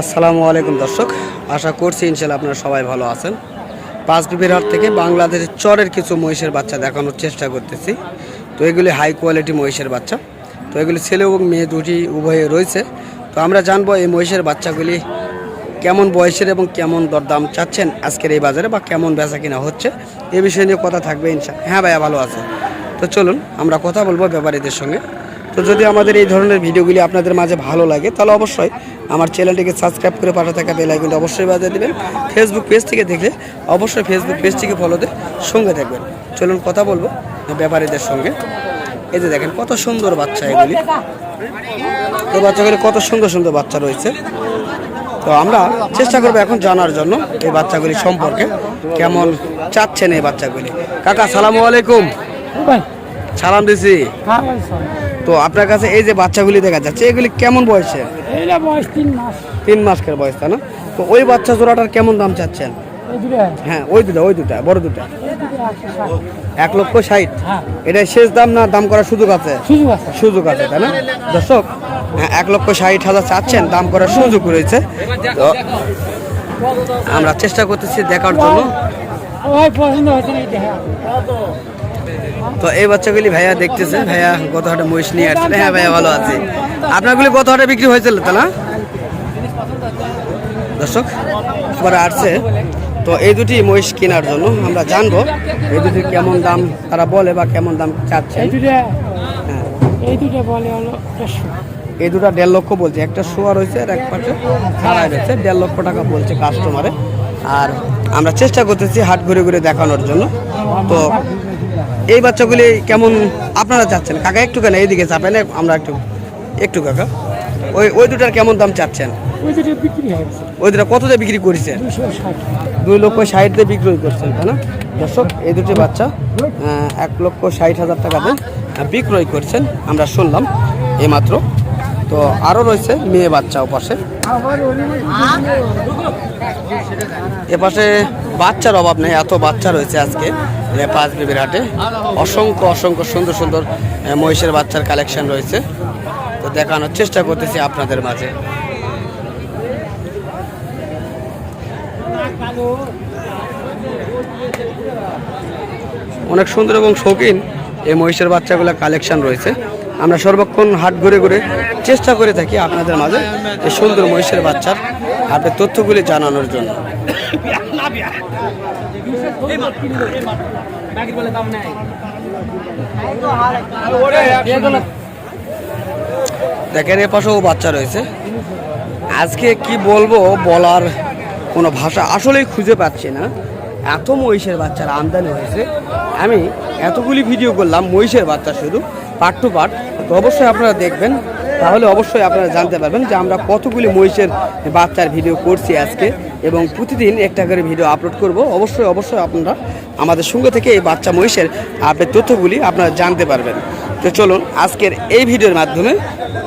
আসসালামু আলাইকুম দর্শক। আশা করছি ইনশাল্লাহ আপনারা সবাই ভালো আছেন। পাঁচ বিবির হাট থেকে বাংলাদেশের চরের কিছু মহিষের বাচ্চা দেখানোর চেষ্টা করতেছি। তো এগুলি হাই কোয়ালিটি মহিষের বাচ্চা। তো এগুলি ছেলে এবং মেয়ে দুটি উভয়ে রয়েছে। তো আমরা জানব এই মহিষের বাচ্চাগুলি কেমন বয়সের এবং কেমন দরদাম চাচ্ছেন আজকের এই বাজারে বা কেমন বেচা কিনা হচ্ছে, এ বিষয়ে নিয়ে কথা থাকবে ইনশা হ্যাঁ ভাইয়া, ভালো আছে। তো চলুন আমরা কথা বলব ব্যাপারীদের সঙ্গে। তো যদি আমাদের এই ধরনের ভিডিওগুলি আপনাদের মাঝে ভালো লাগে তাহলে অবশ্যই আমার চ্যানেলটিকে সাবস্ক্রাইব করে পাঠা থাকা বেল আইকনটা অবশ্যই বাজিয়ে দেবেন। ফেসবুক পেজ থেকে দেখলে অবশ্যই ফেসবুক পেজটিকে ফলোতে সঙ্গে থাকবেন। চলুন কথা বলব ব্যাপারীদের সঙ্গে। এই যে দেখেন কত সুন্দর বাচ্চা এগুলি। তো বাচ্চাগুলি কত সুন্দর সুন্দর বাচ্চা রয়েছে। তো আমরা চেষ্টা করব এখন জানার জন্য এই বাচ্চাগুলি সম্পর্কে কেমন চাচ্ছেন এই বাচ্চাগুলি। কাকা সালামু আলাইকুম। সালাম দিছি। তো আপনার কাছে এই যে বাচ্চাগুলি দেখা যাচ্ছে এগুলি কেমন বয়সে? বয়স তিন মাস। তিন মাসের বয়স তাই না? তো ওই বাচ্চা জোড়াটার কেমন দাম চাচ্ছেন? হ্যাঁ ওই দুটা ওই দুটা বড় দুটা। এক লক্ষ ষাট? হ্যাঁ। এটা শেষ দাম না দাম করার সুযোগ আছে? সুযোগ আছে। তাই না? দর্শক হ্যাঁ, এক লক্ষ ষাট হাজার চাচ্ছেন দাম করার সুযোগ রয়েছে। তো আমরা চেষ্টা করতেছি দেখার জন্য। পছন্দ তো এই বাচ্চাগুলি ভাইয়া দেখতেছে ভাইয়া গত হাটে মহিষ নিয়ে আসছে। হ্যাঁ ভাইয়া ভালো আছে। আপনারগুলি গত হাটে বিক্রি হয়েছিল তা না? দর্শক পরে আসছে। তো এই দুটি মহিষ কেনার জন্য আমরা জানব এই দুটি কেমন দাম তারা বলে বা কেমন দাম চাচ্ছে। এই দুটো হ্যাঁ। এই দুটো বলে হলো এই দুটা দেড় লক্ষ বলছে। একটা শোয়া রয়েছে আর এক পাশে খাড়াই রয়েছে। দেড় লক্ষ টাকা বলছে কাস্টমারে আর আমরা চেষ্টা করতেছি হাট ঘুরে ঘুরে দেখানোর জন্য। তো এই বাচ্চাগুলি কেমন আপনারা চাচ্ছেন? কাকা একটু কেন এইদিকে চাপেন আমরা একটু একটু কাকা। ওই ওই দুটার কেমন দাম চাচ্ছেন? ওই দুটো কত দিয়ে বিক্রি করেছেন? দুই লক্ষ ষাট দিয়ে বিক্রি করছেন তাই না? দর্শক এই দুটি বাচ্চা এক লক্ষ ষাট হাজার টাকাতে আহ, বিক্রয় করছেন। আমরা শুনলাম এইমাত্র তো আরও রয়েছে মেয়ে বাচ্চা ওপাশে এপাশে বাচ্চার অভাব নেই এত বাচ্চা রয়েছে আজকে। পাঁচ বিবির হাটে অসংখ্য অসংখ্য সুন্দর সুন্দর মহিষের বাচ্চার কালেকশন রয়েছে। তো দেখানোর চেষ্টা করতেছি আপনাদের মাঝে। অনেক সুন্দর এবং শৌখিন এই মহিষের বাচ্চাগুলো কালেকশন রয়েছে। আমরা সর্বক্ষণ হাট ঘুরে ঘুরে চেষ্টা করে থাকি আপনাদের মাঝে এই সুন্দর মহিষের বাচ্চার হাটের তথ্যগুলি জানানোর জন্য। দেখেন এ পাশেও বাচ্চা রয়েছে। আজকে কি বলব, বলার কোনো ভাষা আসলেই খুঁজে পাচ্ছি না। এত মহিষের বাচ্চার আমদানি হয়েছে। আমি এতগুলি ভিডিও করলাম, মহিষের বাচ্চা শুধু পার্ট টু পার্ট তো অবশ্যই আপনারা দেখবেন তাহলে অবশ্যই আপনারা জানতে পারবেন যে আমরা কতগুলি মহিষের বাচ্চার ভিডিও করছি আজকে এবং প্রতিদিন একটা করে ভিডিও আপলোড করব। অবশ্যই অবশ্যই আপনারা আমাদের সঙ্গে থেকে এই বাচ্চা মহিষের আপডেট তথ্যগুলি আপনারা জানতে পারবেন। তো চলুন, আজকের এই ভিডিওর মাধ্যমে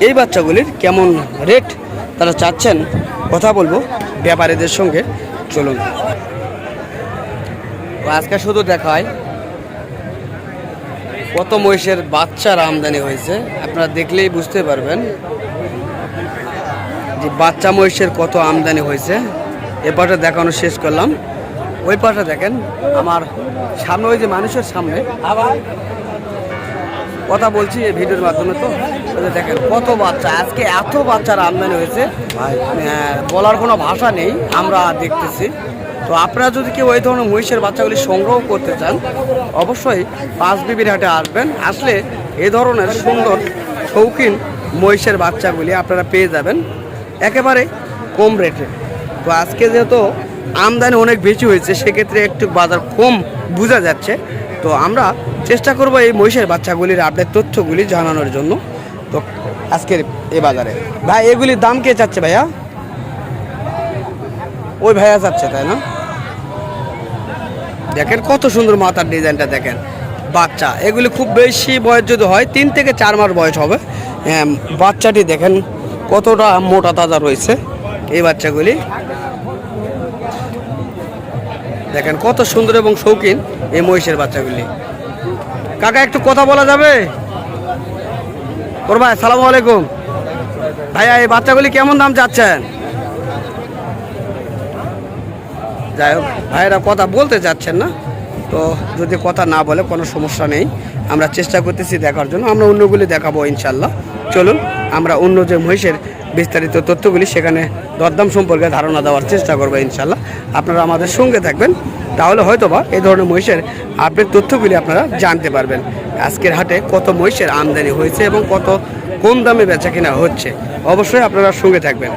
এই বাচ্চাগুলির কেমন রেট তারা চাচ্ছেন কথা বলব ব্যাপারীদের সঙ্গে। চলুন। আজকে শুধু দেখায় কত মহিষের বাচ্চার আমদানি হয়েছে, আপনারা দেখলেই বুঝতে পারবেন যে বাচ্চা মহিষের কত আমদানি হয়েছে। এ পাশে দেখানো শেষ করলাম। ওই পাশে দেখেন, আমার সামনে, ওই যে মানুষের সামনে, কথা বলছি এই ভিডিওর মাধ্যমে তো দেখেন কত বাচ্চা, আজকে এত বাচ্চার আমদানি হয়েছে। বলার কোনো ভাষা নেই, আমরা দেখতেছি। তো আপনারা যদি কেউ ওই ধরনের মহিষের বাচ্চাগুলি সংগ্রহ করতে চান, অবশ্যই পাঁচ বিবির হাটে আসবেন। আসলে এ ধরনের সুন্দর শৌখিন মহিষের বাচ্চাগুলি আপনারা পেয়ে যাবেন, একেবারে কম রেটে। তো আজকে যেহেতু আমদানি অনেক বেশি হয়েছে, সেক্ষেত্রে একটু বাজার কম বোঝা যাচ্ছে। তো আমরা চেষ্টা করব এই মহিষের বাচ্চাগুলির আপডেট তথ্যগুলি জানানোর জন্য। তো আজকের এ বাজারে। ভাই, এগুলির দাম কে চাচ্ছে ভাইয়া? ওই ভাইয়া চাচ্ছে, তাই না? দেখেন কত সুন্দর মাথার ডিজাইনটা দেখেন। বাচ্চা এগুলি খুব বেশি বয়স যদি হয় তিন থেকে চার মাস বয়স হবে। হ্যাঁ, বাচ্চাটি দেখেন কতটা মোটা তাজা রয়েছে এই বাচ্চাগুলি। দেখেন কত সুন্দর এবং শৌখিন এই মহিষের বাচ্চাগুলি। কাকা একটু কথা বলা যাবে? ওর ভাই সালাম আলাইকুম। ভাইয়া এই বাচ্চাগুলি কেমন দাম চাচ্ছেন? যাই হোক, ভাইয়েরা কথা বলতে চাচ্ছেন না। তো যদি কথা না বলে কোনো সমস্যা নেই। আমরা চেষ্টা করতেছি দেখার জন্য। আমরা অন্যগুলি দেখাবো ইনশাল্লাহ চলুন, আমরা অন্য যে মহিষের বিস্তারিত তথ্যগুলি সেখানে দরদাম সম্পর্কে ধারণা দেওয়ার চেষ্টা করব ইনশাল্লাহ আপনারা আমাদের সঙ্গে থাকবেন। তাহলে হয়তোবা এই ধরনের মহিষের আপডেট তথ্যগুলি আপনারা জানতে পারবেন। আজকের হাটে কত মহিষের আমদানি হয়েছে এবং কত কোন দামে বেচা কিনা হচ্ছে অবশ্যই আপনারা সঙ্গে থাকবেন।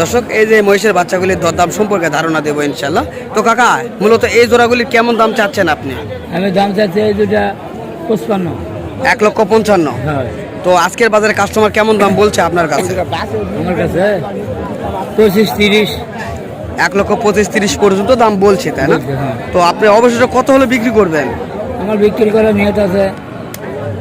দর্শক এই যে মহিষের বাচ্চাগুলির দরদাম সম্পর্কে ধারণা দেবো ইনশাল্লাহ তো কাকা মূলত এই জোড়াগুলির কেমন দাম চাচ্ছেন আপনি? আমি দাম চাচ্ছি এই দুটা পঁচপান্ন। এক লক্ষ পঞ্চান্ন। হ্যাঁ। তো আজকের বাজারে কাস্টমার কেমন দাম বলছে আপনার কাছে? আমার কাছে পঁচিশ তিরিশ। এক লক্ষ পঁচিশ তিরিশ পর্যন্ত দাম বলছে তাই না? হ্যাঁ। তো আপনি অবশ্যই কত হলে বিক্রি করবেন? আমার বিক্রি করার নিয়ত আছে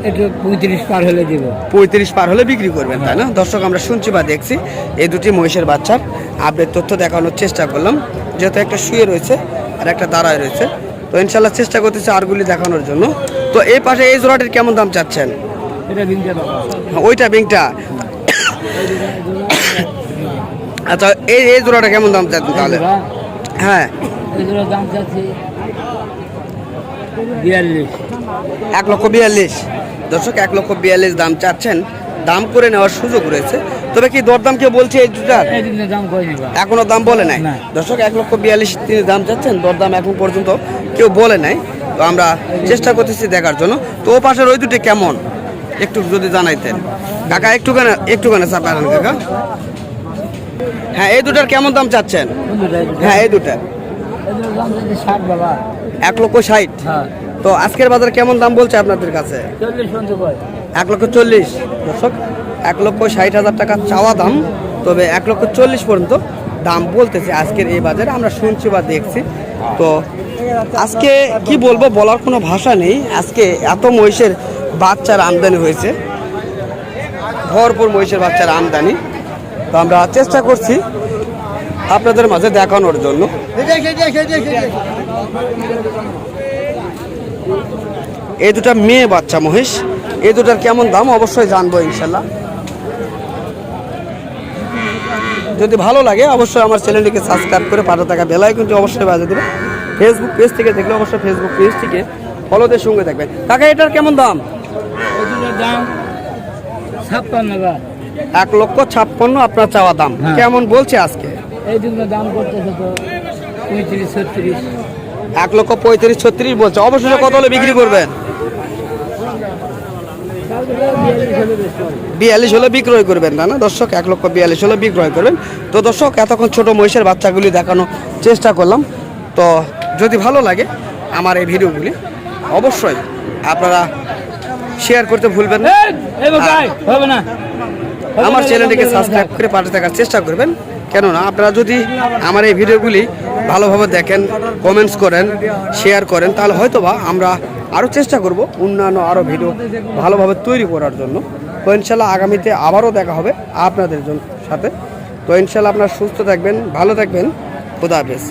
একটু পঁয়ত্রিশ পার হলে দিব। পঁয়ত্রিশ পার হলে বিক্রি করবেন তাই না? দর্শক আমরা শুনছি বা দেখছি এই দুটি মহিষের বাচ্চার আপডেট তথ্য দেখানোর চেষ্টা করলাম। যেহেতু একটা শুয়ে রয়েছে আর একটা দাঁড়ায় রয়েছে তো ইনশাল্লাহ চেষ্টা করতেছি আরগুলি দেখানোর জন্য। তো এই পাশে এই জোড়াটির কেমন দাম চাচ্ছেন? এটা ওইটা বিংটা। আচ্ছা এই এই জোড়াটা কেমন দাম চাচ্ছেন তাহলে? হ্যাঁ। দাম চাচ্ছি বিয়াল্লিশ। এক লক্ষ বিয়াল্লিশ। দর্শক এক লক্ষ বিয়াল্লিশ দাম চাচ্ছেন। দাম করে নেওয়ার সুযোগ রয়েছে। তবে কি দরদাম কেউ বলছে এই দাম এখনও দাম বলে নাই। দর্শক এক লক্ষ বিয়াল্লিশ তিনি দাম চাচ্ছেন দরদাম এখন পর্যন্ত কেউ বলে নাই। তো আমরা চেষ্টা করতেছি দেখার জন্য। তো ও পাশের ওই দুটি কেমন? একটু যদি জানাইতেন। কাকা একটুখানে একটুখানে চাপান কাকা। হ্যাঁ এই দুটার কেমন দাম চাচ্ছেন? হ্যাঁ এই দুটার। এক লক্ষ ষাট। হ্যাঁ। তো আজকের বাজার কেমন দাম বলছে আপনাদের কাছে? এক লক্ষ চল্লিশ। দর্শক এক লক্ষ ষাট হাজার টাকা চাওয়া দাম। তবে এক লক্ষ চল্লিশ পর্যন্ত দাম বলতেছে আজকের এই বাজারে। আমরা শুনছি বা দেখছি। তো আজকে কি বলব বলার কোনো ভাষা নেই। আজকে এত মহিষের বাচ্চার আমদানি হয়েছে। ভরপুর মহিষের বাচ্চার আমদানি। তো আমরা চেষ্টা করছি আপনাদের মাঝে দেখানোর জন্য। এই দুটা মেয়ে বাচ্চা মহিষ। এই দুটার কেমন দাম? অবশ্যই জানব ইনশাল্লাহ। যদি ভালো লাগে অবশ্যই আমার চ্যানেলটিকে সাবস্ক্রাইব করে পাঠা থাকা বেলায় কিন্তু অবশ্যই বাজে দেবে ফেসবুক পেজ থেকে দেখলে অবশ্যই ফেসবুক পেজ থেকে ফলোদের সঙ্গে থাকবেন। কাকা এটার কেমন দাম? দাম ছাপ্পান্ন এক লক্ষ ছাপ্পান্ন আপনার চাওয়া দাম। হ্যাঁ। কেমন বলছে আজকে? এই দাম করতেছে তো পঁয়ত্রিশ ছত্রিশ। এক লক্ষ পঁয়ত্রিশ ছত্রিশ বলছে। অবশ্যই কত হলে বিক্রি করবেন? বিয়াল্লিশ হলে বিক্রয় করবেন না না? দর্শক এক লক্ষ বিয়াল্লিশ হলে বিক্রয় করবেন। তো দর্শক এতক্ষণ ছোট মহিষের বাচ্চাগুলি দেখানো চেষ্টা করলাম। তো যদি ভালো লাগে আমার এই ভিডিওগুলি অবশ্যই আপনারা শেয়ার করতে ভুলবেন না। আমার চ্যানেলটিকে সাবস্ক্রাইব করে পাশে থাকার চেষ্টা করবেন। কেননা আপনারা যদি আমার এই ভিডিওগুলি ভালোভাবে দেখেন কমেন্টস করেন শেয়ার করেন, তাহলে হয়তোবা আমরা আরও চেষ্টা করব অন্যান্য আরও ভিডিও ভালোভাবে তৈরি করার জন্য। তো ইনশাল্লাহ আগামীতে আবারও দেখা হবে আপনাদের সাথে। তো ইনশাল্লাহ আপনারা সুস্থ থাকবেন, ভালো থাকবেন। খুদা হাফেজ।